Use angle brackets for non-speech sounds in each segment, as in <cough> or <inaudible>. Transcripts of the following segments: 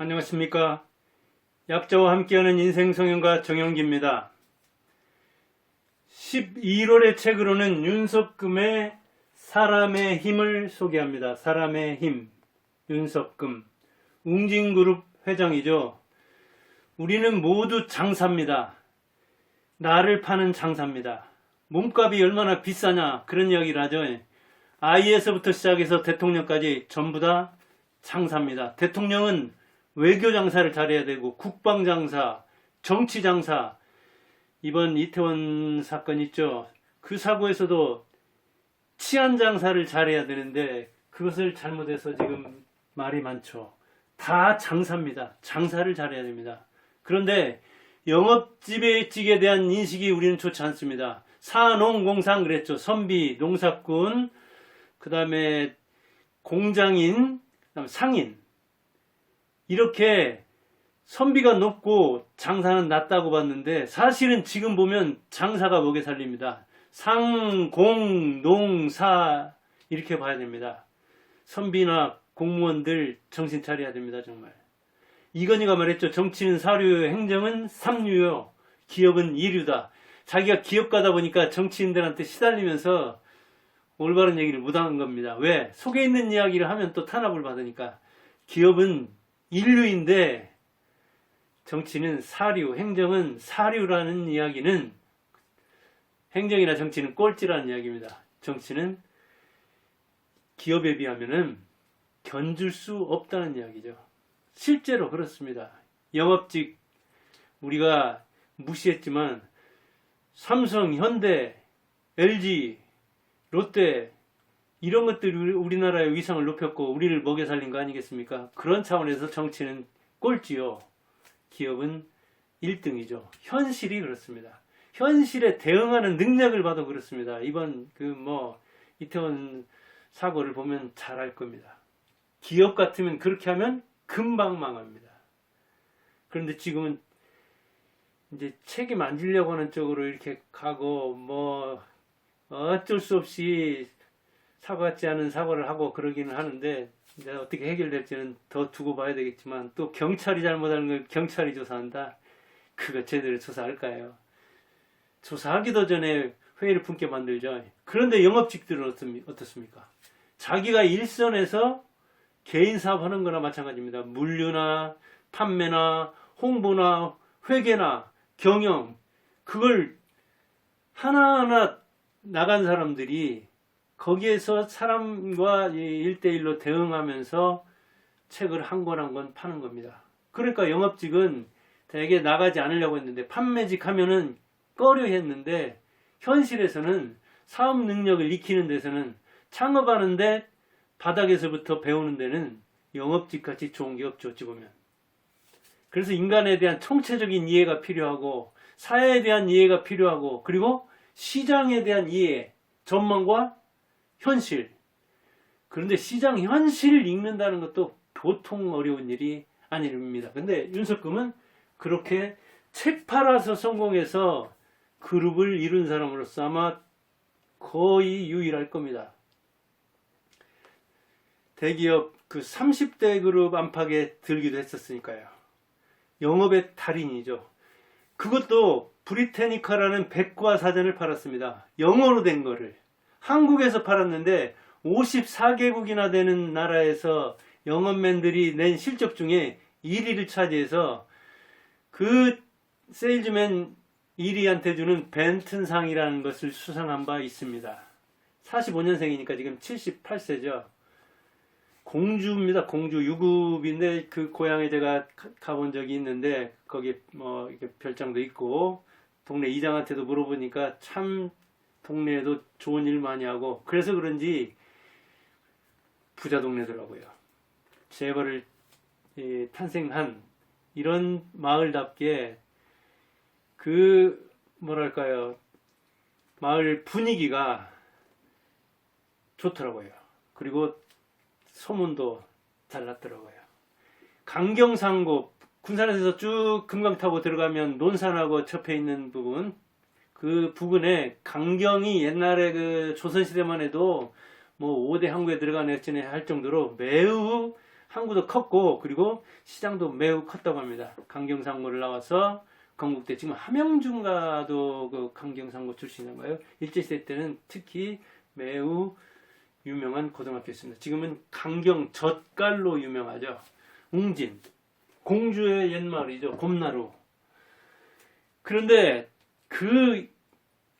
안녕하십니까. 약자와 함께하는 인생 성형가 정영기입니다. 11월의 책으로는 윤석금의 사람의 힘을 소개합니다. 사람의 힘. 윤석금. 웅진그룹 회장이죠. 우리는 모두 장사입니다. 나를 파는 장사입니다. 몸값이 얼마나 비싸냐 그런 이야기를 하죠. 아이에서부터 시작해서 대통령까지 전부 다 장사입니다. 대통령은 외교 장사를 잘해야 되고 국방 장사, 정치 장사. 이번 이태원 사건 있죠. 그 사고에서도 치안 장사를 잘해야 되는데 그것을 잘못해서 지금 말이 많죠. 다 장사입니다. 장사를 잘해야 됩니다. 그런데 영업지배직에 대한 인식이 우리는 좋지 않습니다. 사농공상 그랬죠. 선비, 농사꾼, 그 다음에 공장인, 그다음에 상인. 이렇게 선비가 높고 장사는 낮다고 봤는데 사실은 지금 보면 장사가 먹여 살립니다. 상, 공, 농, 사 이렇게 봐야 됩니다. 선비나 공무원들 정신 차려야 됩니다. 정말. 이건희가 말했죠. 정치는 사류요, 행정은 삼류요, 기업은 이류다. 자기가 기업 가다 보니까 정치인들한테 시달리면서 올바른 얘기를 못하는 겁니다. 왜? 속에 있는 이야기를 하면 또 탄압을 받으니까. 기업은 인류인데 정치는 사류, 행정은 사류라는 이야기는 행정이나 정치는 꼴찌라는 이야기입니다. 정치는 기업에 비하면은 견줄 수 없다는 이야기죠. 실제로 그렇습니다. 영업직 우리가 무시했지만 삼성, 현대, LG, 롯데 이런 것들이 우리- 우리나라의 위상을 높였고 우리를 먹여 살린 거 아니겠습니까? 그런 차원에서 정치는 꼴찌요. 기업은 1등이죠. 현실이 그렇습니다. 현실에 대응하는 능력을 봐도 그렇습니다. 이번 그 뭐 이태원 사고를 보면 잘 알 겁니다. 기업 같으면 그렇게 하면 금방 망합니다. 그런데 지금은 이제 책임 안 지려고 하는 쪽으로 이렇게 가고 뭐 어쩔 수 없이 사고 같지 않은 사고를 하고 그러기는 하는데 이제 어떻게 해결될지는 더 두고 봐야 되겠지만 또 경찰이 잘못하는 걸 경찰이 조사한다. 그거 제대로 조사할까요? 조사하기도 전에 회의를 품게 만들죠. 그런데 영업직들은 어떻습니- 어떻습니까? 자기가 일선에서 개인 사업하는 거나 마찬가지입니다. 물류나 판매나 홍보나 회계나 경영 그걸 하나하나 나간 사람들이 거기에서 사람과 일대일로 대응하면서 책을 한 권 한 권 파는 겁니다. 그러니까 영업직은 대개 나가지 않으려고 했는데 판매직 하면은 꺼려 했는데 현실에서는 사업 능력을 익히는 데서는 창업하는데 바닥에서부터 배우는 데는 영업직 같이 좋은 게 없죠, 어찌 보면. 그래서 인간에 대한 총체적인 이해가 필요하고 사회에 대한 이해가 필요하고 그리고 시장에 대한 이해, 전망과 현실. 그런데 시장 현실을 읽는다는 것도 보통 어려운 일이 아닙니다. 근데 윤석금은 그렇게 책 팔아서 성공해서 그룹을 이룬 사람으로서 아마 거의 유일할 겁니다. 대기업 그 30대 그룹 안팎에 들기도 했었으니까요. 영업의 달인이죠. 그것도 브리테니카라는 백과 사전을 팔았습니다. 영어로 된 거를. 한국에서 팔았는데 54개국이나 되는 나라에서 영업맨들이 낸 실적 중에 1위를 차지해서 그 세일즈맨 1위한테 주는 벤튼상이라는 것을 수상한 바 있습니다. 45년생이니까 지금 78세죠. 공주입니다. 공주 유급인데 그 고향에 제가 가- 가본 적이 있는데 거기 뭐 이렇게 별장도 있고 동네 이장한테도 물어보니까 참 동네에도 좋은 일 많이 하고 그래서 그런지 부자 동네더라고요. 재벌을 예, 탄생한 이런 마을답게 그 뭐랄까요 마을 분위기가 좋더라고요. 그리고 소문도 잘 났더라고요. 강경상고 군산에서 쭉 금강 타고 들어가면 논산하고 접해 있는 부분 그 부근에 강경이 옛날에 그 조선시대만 해도 뭐 5대 항구에 들어간 애전에 할 정도로 매우 항구도 컸고 그리고 시장도 매우 컸다고 합니다. 강경상고를 나와서 건국대 지금 함영중가도 그 강경상고 출신인가요? 일제시대 때는 특히 매우 유명한 고등학교였습니다. 지금은 강경 젓갈로 유명하죠. 웅진 공주의 옛말이죠. 곰나루. 그런데 그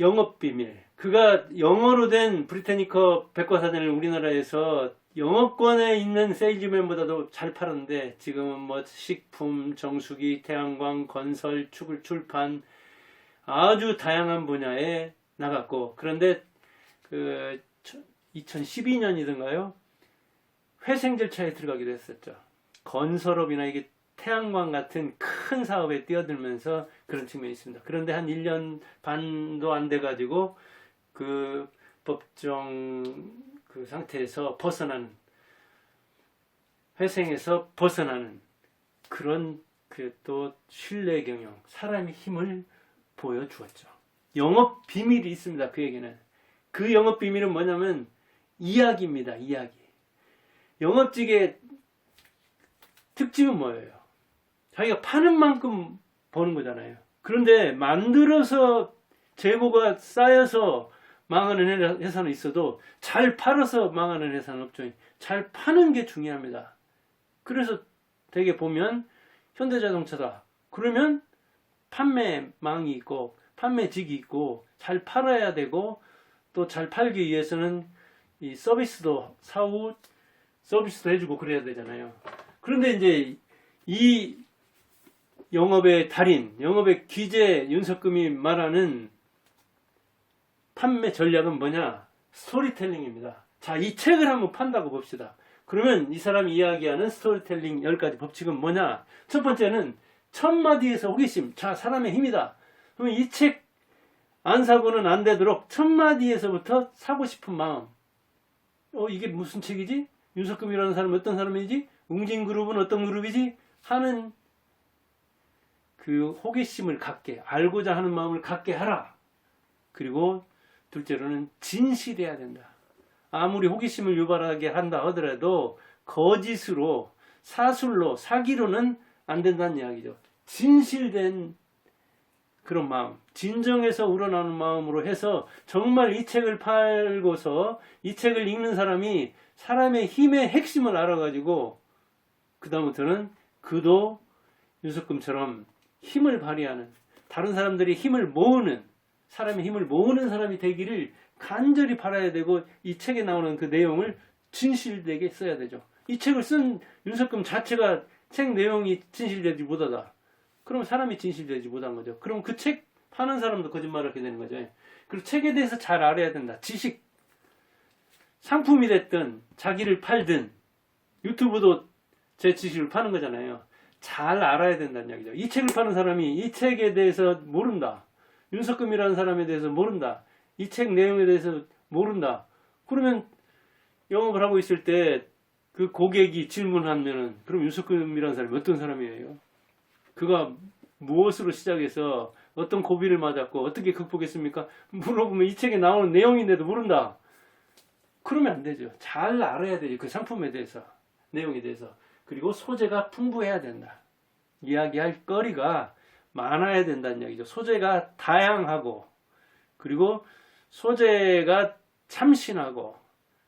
영업 비밀, 그가 영어로 된 브리타니커 백과사전을 우리나라에서 영업권에 있는 세일즈맨보다도 잘 팔았는데 지금은 뭐 식품, 정수기, 태양광, 건설, 축을 출판 아주 다양한 분야에 나갔고 그런데 그 2012년이던가요? 회생 절차에 들어가기도 했었죠. 건설업이나 이게 태양광 같은 큰 사업에 뛰어들면서 그런 측면이 있습니다. 그런데 한 1년 반도 안 돼가지고 그 법정 그 상태에서 벗어나는 회생에서 벗어나는 그런 그 또 신뢰 경영, 사람의 힘을 보여주었죠. 영업 비밀이 있습니다. 그에게는 그 영업 비밀은 뭐냐면 이야기입니다. 이야기. 영업직의 특징은 뭐예요? 자기가 파는 만큼 버는 거잖아요. 그런데 만들어서 재고가 쌓여서 망하는 회사는 있어도 잘 팔아서 망하는 회사는 없죠. 잘 파는 게 중요합니다. 그래서 되게 보면 현대자동차다. 그러면 판매망이 있고 판매직이 있고 잘 팔아야 되고 또 잘 팔기 위해서는 이 서비스도 사후 서비스도 해주고 그래야 되잖아요. 그런데 이제 이 영업의 달인, 영업의 기재 윤석금이 말하는 판매 전략은 뭐냐? 스토리텔링입니다. 자, 이 책을 한번 판다고 봅시다. 그러면 이 사람이 이야기하는 스토리텔링 10가지 법칙은 뭐냐? 첫 번째는 첫 마디에서 호기심. 자, 사람의 힘이다. 그러면 이책 안 사고는 안 되도록 첫 마디에서부터 사고 싶은 마음. 어, 이게 무슨 책이지? 윤석금이라는 사람은 어떤 사람이지? 웅진그룹은 어떤 그룹이지? 하는 그 호기심을 갖게, 알고자 하는 마음을 갖게 하라. 그리고 둘째로는 진실해야 된다. 아무리 호기심을 유발하게 한다 하더라도 거짓으로, 사술로, 사기로는 안 된다는 이야기죠. 진실된 그런 마음, 진정해서 우러나는 마음으로 해서 정말 이 책을 팔고서 이 책을 읽는 사람이 사람의 힘의 핵심을 알아가지고 그다음부터는 그도 윤석금처럼 힘을 발휘하는 다른 사람들이 힘을 모으는 사람의 힘을 모으는 사람이 되기를 간절히 바라야 되고 이 책에 나오는 그 내용을 진실되게 써야 되죠. 이 책을 쓴 윤석금 자체가 책 내용이 진실되지 못하다. 그럼 사람이 진실되지 못한 거죠. 그럼 그 책 파는 사람도 거짓말을 하게 되는 거죠. 그리고 책에 대해서 잘 알아야 된다. 지식. 상품이 됐든 자기를 팔든 유튜브도 제 지식을 파는 거잖아요. 잘 알아야 된다는 이야기죠. 이 책을 파는 사람이 이 책에 대해서 모른다. 윤석금이라는 사람에 대해서 모른다. 이 책 내용에 대해서 모른다. 그러면 영업을 하고 있을 때 그 고객이 질문하면은 그럼 윤석금이라는 사람이 어떤 사람이에요? 그가 무엇으로 시작해서 어떤 고비를 맞았고 어떻게 극복했습니까? 물어보면 이 책에 나오는 내용인데도 모른다. 그러면 안 되죠. 잘 알아야 되죠. 그 상품에 대해서, 내용에 대해서. 그리고 소재가 풍부해야 된다. 이야기할 거리가 많아야 된다는 얘기죠. 소재가 다양하고, 그리고 소재가 참신하고,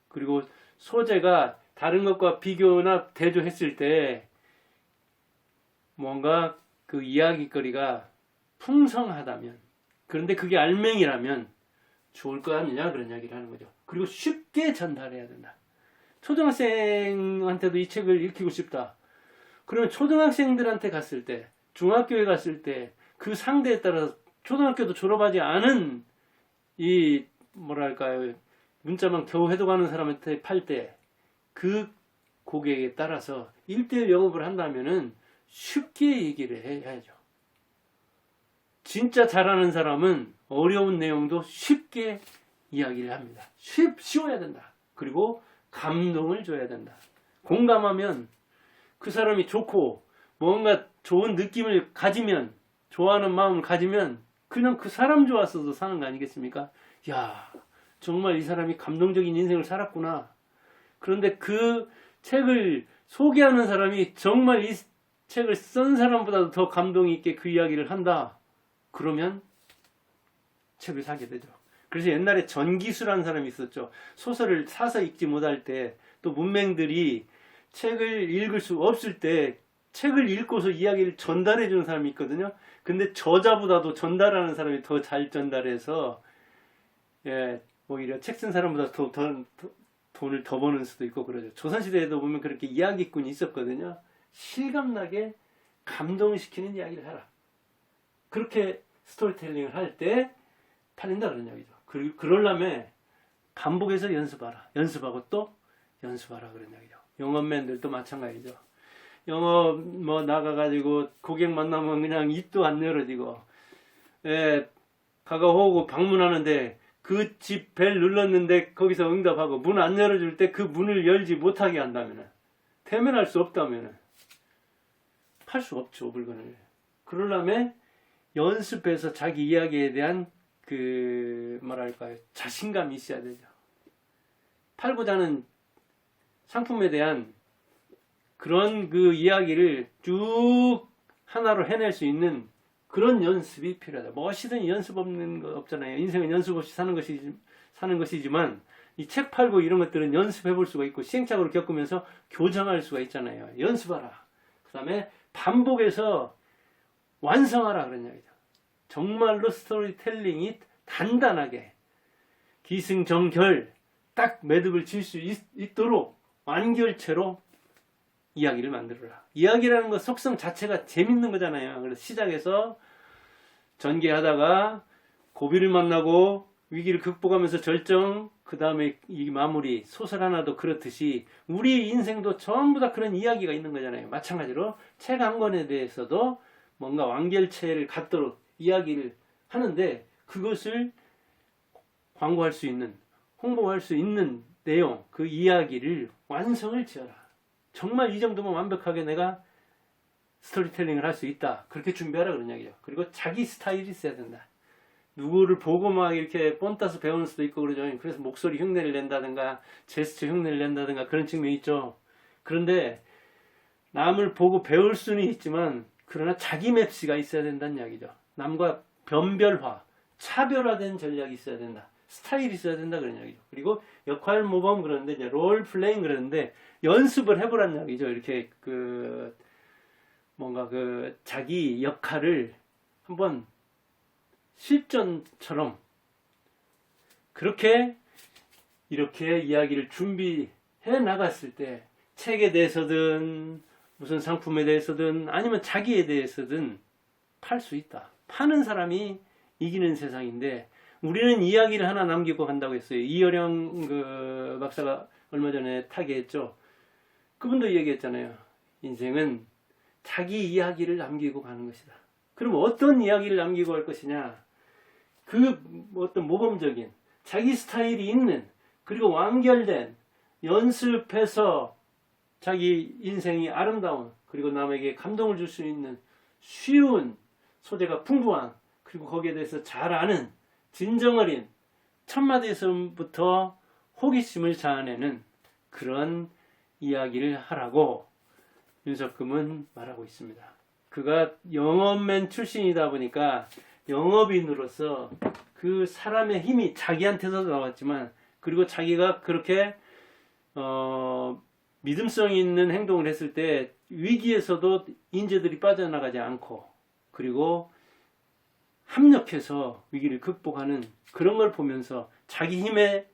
그리고 소재가 다른 것과 비교나 대조했을 때 뭔가 그 이야기거리가 풍성하다면, 그런데 그게 알맹이라면 좋을 거 아니냐 그런 이야기를 하는 거죠. 그리고 쉽게 전달해야 된다. 초등학생한테도 이 책을 읽히고 싶다. 그러면 초등학생들한테 갔을 때, 중학교에 갔을 때, 그 상대에 따라서 초등학교도 졸업하지 않은 이, 뭐랄까요, 문자만 겨우 해독하는 사람한테 팔 때, 그 고객에 따라서 1대1 영업을 한다면은 쉽게 얘기를 해야죠. 진짜 잘하는 사람은 어려운 내용도 쉽게 이야기를 합니다. 쉽, 쉬워야 된다. 그리고 감동을 줘야 된다. 공감하면 그 사람이 좋고 뭔가 좋은 느낌을 가지면 좋아하는 마음을 가지면 그냥 그 사람 좋았어도 사는 거 아니겠습니까? 야 정말 이 사람이 감동적인 인생을 살았구나. 그런데 그 책을 소개하는 사람이 정말 이 책을 쓴 사람보다도 더 감동 있게 그 이야기를 한다. 그러면 책을 사게 되죠. 그래서 옛날에 전기수라는 사람이 있었죠. 소설을 사서 읽지 못할 때 또 문맹들이 책을 읽을 수 없을 때 책을 읽고서 이야기를 전달해 주는 사람이 있거든요. 근데 저자보다도 전달하는 사람이 더 잘 전달해서 예, 오히려 책 쓴 사람보다 더, 더, 더 돈을 더 버는 수도 있고 그러죠. 조선시대에도 보면 그렇게 이야기꾼이 있었거든요. 실감나게 감동시키는 이야기를 하라. 그렇게 스토리텔링을 할 때 팔린다 그런 이야기죠. 그, 그러려면 반복해서 연습하라. 연습하고 또 연습하라 이야기죠. 영업맨들도 마찬가지죠. 영업 뭐 나가가지고 고객 만나면 그냥 입도 안 열어지고 예, 가가오고 방문하는데 그 집 벨 눌렀는데 거기서 응답하고 문 안 열어줄 때 그 문을 열지 못하게 한다면은 대면할 수 없다면은 팔 수 없죠 물건을 그러려면 연습해서 자기 이야기에 대한 그 뭐랄까요 자신감이 있어야 되죠 하는 상품에 대한 그런 그 이야기를 쭉 하나로 해낼 수 있는 그런 연습이 필요하다. 무엇이든 연습 없는 거 없잖아요. 인생은 연습 없이 사는 것이 사는 것이지만 이 책 팔고 이런 것들은 연습해 볼 수가 있고 시행착오를 겪으면서 교정할 수가 있잖아요. 연습하라. 그다음에 반복해서 완성하라 그런 이야기죠. 정말로 스토리텔링이 단단하게 기승전결 딱 매듭을 칠 수 있도록 완결체로 이야기를 만들어라. 이야기라는 것 속성 자체가 재밌는 거잖아요. 그래서 시작해서 전개하다가 고비를 만나고 위기를 극복하면서 절정, 그 다음에 이 마무리, 소설 하나도 그렇듯이 우리 인생도 전부 다 그런 이야기가 있는 거잖아요. 마찬가지로 책 한 권에 대해서도 뭔가 완결체를 갖도록 이야기를 하는데 그것을 광고할 수 있는, 홍보할 수 있는 내용, 그 이야기를 완성을 지어라. 정말 이 정도면 완벽하게 내가 스토리텔링을 할 수 있다. 그렇게 준비하라 그런 이야기죠. 그리고 자기 스타일이 있어야 된다. 누구를 보고 막 이렇게 뻔따서 배우는 수도 있고 그러죠. 그래서 목소리 흉내를 낸다든가 제스처 흉내를 낸다든가 그런 측면이 있죠. 그런데 남을 보고 배울 수는 있지만 그러나 자기 맵시가 있어야 된다는 이야기죠. 남과 변별화, 차별화된 전략이 있어야 된다. 스타일이 있어야 된다 그런 이야기죠. 그리고 역할 모범 그러는데 이제 롤 플레잉 그러는데 연습을 해보라는 이야기죠. 이렇게 그 뭔가 그 자기 역할을 한번 실전처럼 그렇게 이렇게 이야기를 준비해 나갔을 때 책에 대해서든 무슨 상품에 대해서든 아니면 자기에 대해서든 팔 수 있다. 파는 사람이 이기는 세상인데 우리는 이야기를 하나 남기고 간다고 했어요. 이여령 그 박사가 얼마 전에 타계했죠. 그분도 얘기했잖아요. 인생은 자기 이야기를 남기고 가는 것이다. 그럼 어떤 이야기를 남기고 갈 것이냐? 그 어떤 모범적인 자기 스타일이 있는 그리고 완결된 연습해서 자기 인생이 아름다운 그리고 남에게 감동을 줄 수 있는 쉬운 소재가 풍부한 그리고 거기에 대해서 잘 아는 진정어린 첫 마디에서부터 호기심을 자아내는 그런 이야기를 하라고 윤석금은 말하고 있습니다. 그가 영업맨 출신이다 보니까 영업인으로서 그 사람의 힘이 자기한테서도 나왔지만 그리고 자기가 그렇게 어, 믿음성 있는 행동을 했을 때 위기에서도 인재들이 빠져나가지 않고 그리고 합력해서 위기를 극복하는 그런 걸 보면서 자기 힘의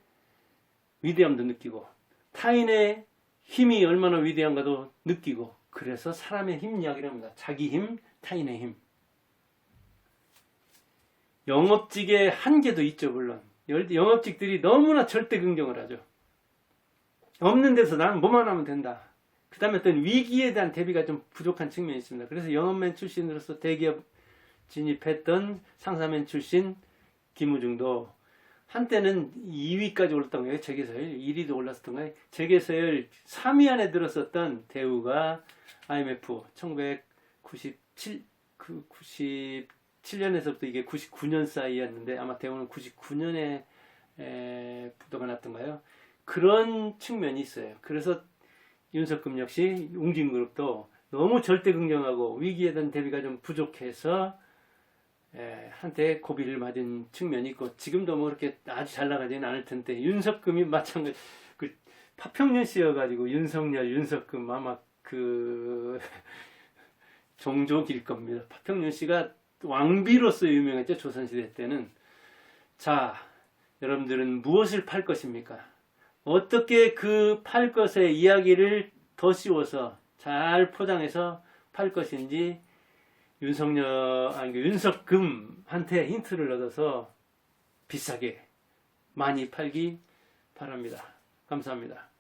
위대함도 느끼고 타인의 힘이 얼마나 위대한가도 느끼고 그래서 사람의 힘 이야기를 합니다. 자기 힘, 타인의 힘. 영업직의 한계도 있죠, 물론. 영업직들이 너무나 절대 긍정을 하죠. 없는 데서 나는 뭐만 하면 된다. 그 다음에 어떤 위기에 대한 대비가 좀 부족한 측면이 있습니다. 그래서 영업맨 출신으로서 대기업 진입했던 상사맨 출신 김우중도 한때는 2위까지 올랐던 거예요. 재계서열 1위도 올랐었던 거예요. 재계서열 3위 안에 들었었던 대우가 IMF 1997 그 97년에서부터 이게 99년 사이였는데 아마 대우는 99년에 에, 부도가 났던가요? 그런 측면이 있어요. 그래서 윤석금 역시 웅진그룹도 너무 절대 긍정하고 위기에 대한 대비가 좀 부족해서 에, 한때 고비를 맞은 측면이 있고 지금도 뭐 그렇게 아주 잘 나가지는 않을 텐데 윤석금이 마찬가지 그 파평년 씨여가지고 윤석열 윤석금 아마 그 <laughs> 종족일 겁니다. 파평년 씨가 왕비로서 유명했죠 조선시대 때는 자 여러분들은 무엇을 팔 것입니까? 어떻게 그 팔 것의 이야기를 더 씌워서 잘 포장해서 팔 것인지 윤석열 아니 그 윤석금한테 힌트를 얻어서 비싸게 많이 팔기 바랍니다. 감사합니다.